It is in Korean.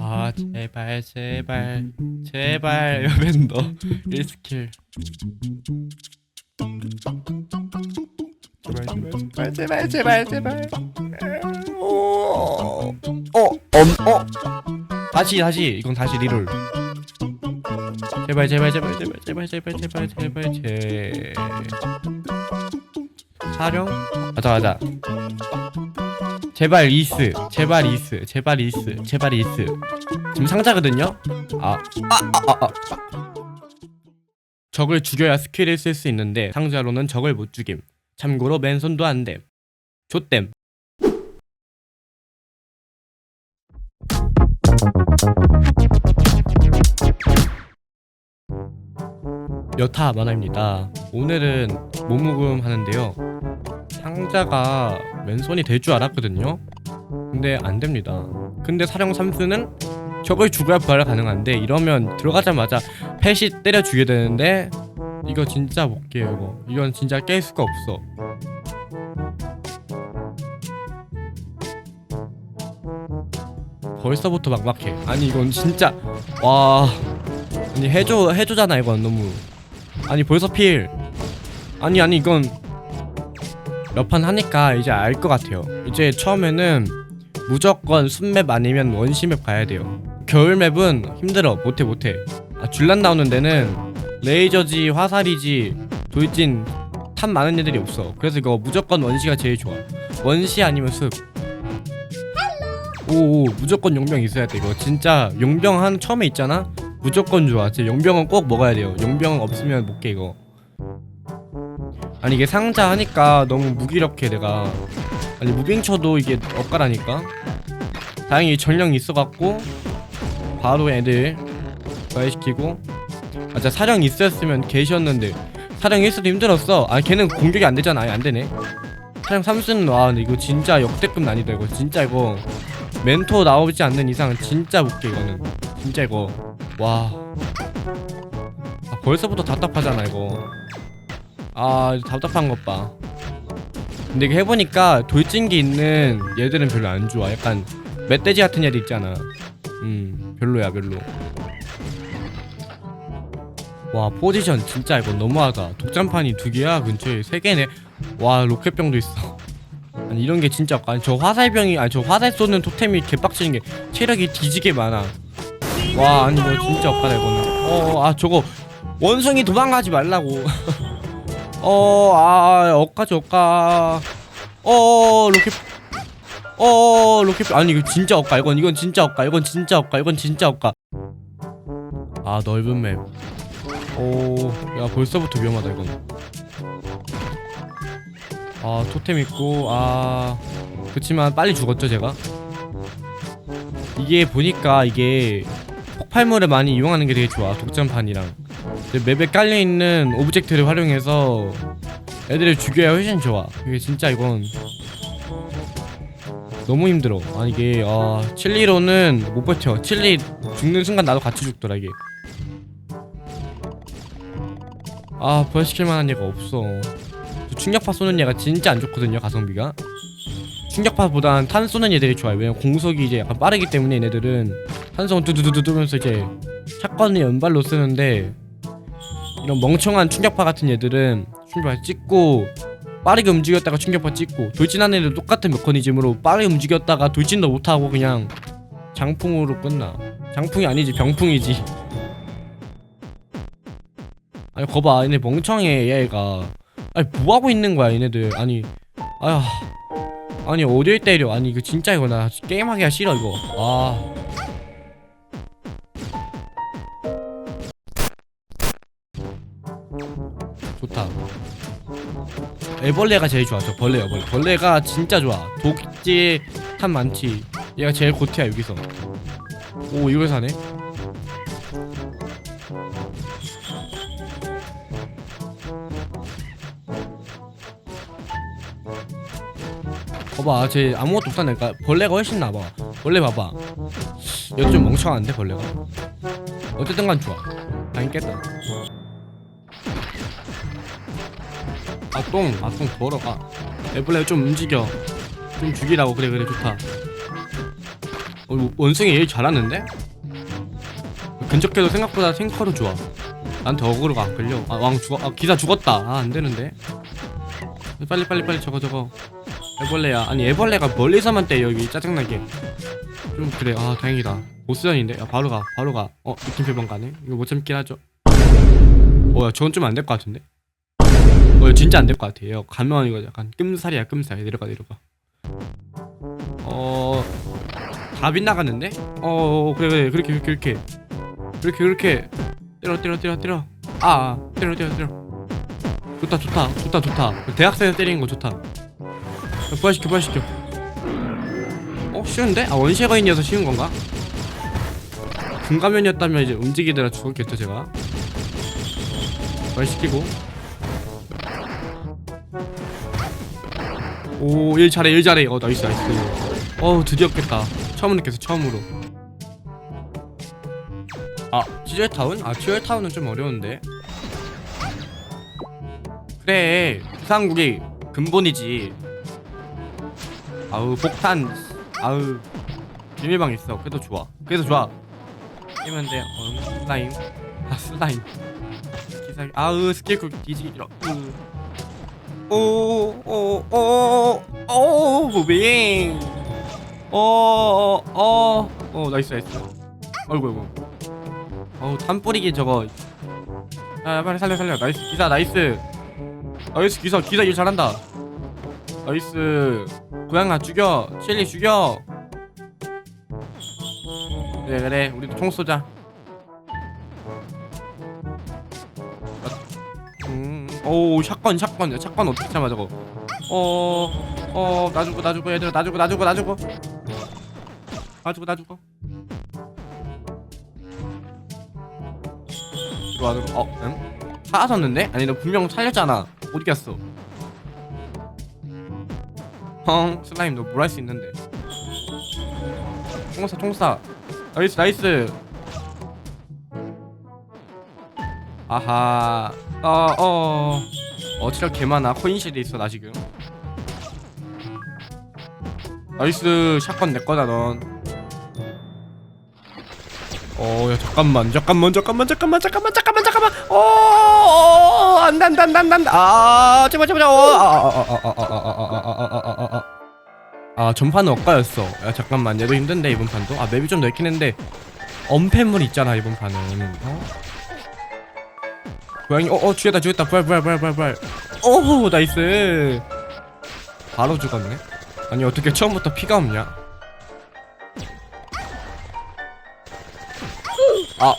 아 제발 제발 제발 여벤 너 1스킬 제발 제발 제발 제발 제발 어, 어어어 다시 다시 이건 다시 리롤 제발 제발 제발 제발 제발 제발 제발 제발 제 사령 맞아 맞아 제발 이스 제발 이스 제발 이스 제발 이스. 지금 상자거든요? 아아아아 아, 아, 아. 적을 죽여야 스킬을 쓸 수 있는데 상자로는 적을 못 죽임. 참고로 맨손도 안됨. 좆댐. 여타 만화입니다. 오늘은 몸무금 하는데요. 상자가 맨손이 될 줄 알았거든요. 근데 안 됩니다. 근데 사령 삼스는 적을 죽여야 부활 가능한데 이러면 들어가자마자 패시 때려 죽여야 되는데 이거 진짜 못 깨요 이거. 이건 진짜 깰 수가 없어. 벌써부터 막막해. 아니 이건 진짜 와. 아니 해줘 해줘잖아 이건 너무. 아니 벌써 필. 아니 아니 이건 몇 판 하니까 이제 알 것 같아요. 이제 처음에는 무조건 순맵 아니면 원시맵 가야 돼요. 겨울맵은 힘들어. 못해 못해. 아, 줄란 나오는 데는 레이저지 화살이지 돌진 탑 많은 애들이 없어. 그래서 이거 무조건 원시가 제일 좋아. 원시 아니면 습 오오 무조건 용병 있어야 돼 이거. 진짜 용병 한 처음에 있잖아? 무조건 좋아. 진짜 용병은 꼭 먹어야 돼요. 용병 없으면 못 깨 이거 아니 이게 상자 하니까 너무 무기력해 내가. 아니 무빙 쳐도 이게 엇가라니까. 다행히 전령 있어갖고 바로 애들 부활시키고. 아 진짜 사령 있었으면 계셨는데. 사령 있어도 힘들었어. 아 걔는 공격이 안 되잖아. 아예 안 되네. 사령 3스는 와 근데 이거 진짜 역대급 난이다 이거. 진짜 이거 멘토 나오지 않는 이상 진짜 못깨 이거는. 진짜 이거. 와. 아, 벌써부터 답답하잖아 이거 아 답답한 것 봐. 근데 이거 해보니까 돌진기 있는 얘들은 별로 안 좋아. 약간 멧돼지 같은 애들 있잖아. 음 별로야 별로. 와 포지션 진짜 이거 너무하다. 독장판이 두 개야? 근처에 세 개네. 와 로켓병도 있어. 아니 이런 게 진짜 아니 저 화살병이 아니 저 화살 쏘는 토템이 개빡치는 게 체력이 뒤지게 많아. 와 아니 이거 진짜 억까다 이거는. 어아 저거 원숭이 도망가지 말라고 어아 억까지 억까. 어 로켓. 어 로켓. 아니 이거 진짜 억까. 이건 이건 진짜 억까. 이건 진짜 억까. 이건 진짜 억까. 아 넓은 맵. 오, 야 벌써부터 위험하다 이건. 아 토템 있고 아. 그렇지만 빨리 죽었죠 제가. 이게 보니까 이게 폭발물을 많이 이용하는 게 되게 좋아 독점판이랑. 맵에 깔려 있는 오브젝트를 활용해서 애들을 죽여야 훨씬 좋아. 이게 진짜 이건 너무 힘들어. 아니 이게 아 칠리로는 못 버텨. 칠리 죽는 순간 나도 같이 죽더라 이게. 아 부활시킬 만한 얘가 없어 저 충격파 쏘는 얘가 진짜 안 좋거든요 가성비가 충격파보단 탄 쏘는 얘들이 좋아요 왜냐면 공속이 이제 약간 빠르기 때문에 얘네들은 탄성 두두두두 두면서 이제 샷건을 연발로 쓰는데 이런 멍청한 충격파 같은 얘들은 충격파 찍고 빠르게 움직였다가 충격파 찍고 돌진하는 애들 똑같은 메커니즘으로 빠르게 움직였다가 돌진도 못하고 그냥 장풍으로 끝나. 장풍이 아니지 병풍이지. 아니 거봐 얘네 멍청해 얘가. 아니 뭐하고 있는 거야 얘네들. 아니 아야 아니 어딜 때려. 아니 이거 진짜 이거 나 게임하기가 싫어 이거. 아 애벌레가 제일 좋아 저 벌레 애벌레. 벌레가 진짜 좋아. 독지 탄 많지. 얘가 제일 고트야 여기서. 오 이걸 사네. 봐봐 쟤 아무것도 없다니까 벌레가 훨씬 나봐 벌레 봐봐. 여기 좀 멍청한데 벌레가? 어쨌든 간 좋아. 다행 깼다 아똥 아똥 벌어가 애벌레 좀 움직여. 좀 죽이라고. 그래 그래 좋다. 어, 원숭이 일 잘하는데? 근접해도 생각보다 탱커로 좋아. 나한테 어그로가 안 끌려. 아 왕 죽어 아 기사 죽었다. 아 안되는데. 빨리 빨리 빨리 저거 저거 애벌레야. 아니 애벌레가 멀리서만 때 여기 짜증나게. 좀 그래. 아 다행이다. 보스전인데? 야 바로 가 바로 가어 느낌표본 가네? 이거 못 참긴 하죠. 어야 저건 좀 안 될 것 같은데 어 진짜 안 될 것 같아 요. 가면 이거 약간 끔살이야 끔살. 내려가 내려가. 어 다 빗나갔는데? 어 그래 그래. 그렇게 그렇게 그렇게. 그렇게 때려 때려 때려 때려. 아, 아. 때려 때려 때려. 좋다 좋다. 좋다 좋다. 대학생을 때리는 거 좋다. 야, 부활시켜 부활시켜 어 쉬운데? 아 원시거인이어서 쉬운 건가? 금가면이었다면 이제 움직이더라 죽었겠죠 제가. 부활시키고 오 일 잘해 일 잘해. 어 나이스 나이스. 어우 드디어 깼다. 처음으로 깼어 처음으로. 아 티젤 타운? 아 티젤 타운은 좀 어려운데. 그래 부산국이 근본이지. 아우 폭탄. 아우 비밀방 있어. 그래도 좋아. 그래도 좋아. 이면 돼. 어, 슬라임. 아 슬라임. 기사 아우 스킬쿡 뒤지기 길어. 오 오오오오 무빙. 어어어 나이스 나이스. 어이구 어이구. 어우 탄 뿌리기 저거. 아 빨리 살려 살려. 나이스 기사 나이스. 나이스 기사 기사 일 잘한다. 나이스. 고양아 죽여 셸리 죽여. 그래 그래. 우리도 총 쏘자 오 샷건 샷건. 샷건 어떻게 참아 저거? 어어 놔주고 놔주고 얘들아 놔주고 놔주고 놔주고. 놔주고 놔주고. 들어와 들어와 어 응? 살아섰는데? 아니 너 분명 살렸잖아. 어디 갔어. 헝 슬라임 너 뭘 할 수 있는데? 총사 총사. 나이스 나이스. 아하 어어 어 체력 개 많아 코인실에 있어 나 지금 나이스 샷건 내 거다 넌 어, 야, 잠깐만, 잠깐만, 잠깐만, 잠깐만, 잠깐만, 잠깐만, 잠깐만. 어, 어, 안다, 안다, 안다, 안다, 안다. 아, 제발, 제발, 어, 아, 아, 아, 아, 아, 아, 아, 아, 아, 아, 아, 아, 아. 아, 전판은 엇가였어. 야, 잠깐만, 얘도 힘든데 이번 판도. 아, 맵이 좀 넓긴 했는데 엄폐물 있잖아 이번 판은. 어? 고양이, 어, 어, 부활, 부활. 오, 나이스. 바로 죽었네. 아니 어떻게 처음부터 피가 없냐? 아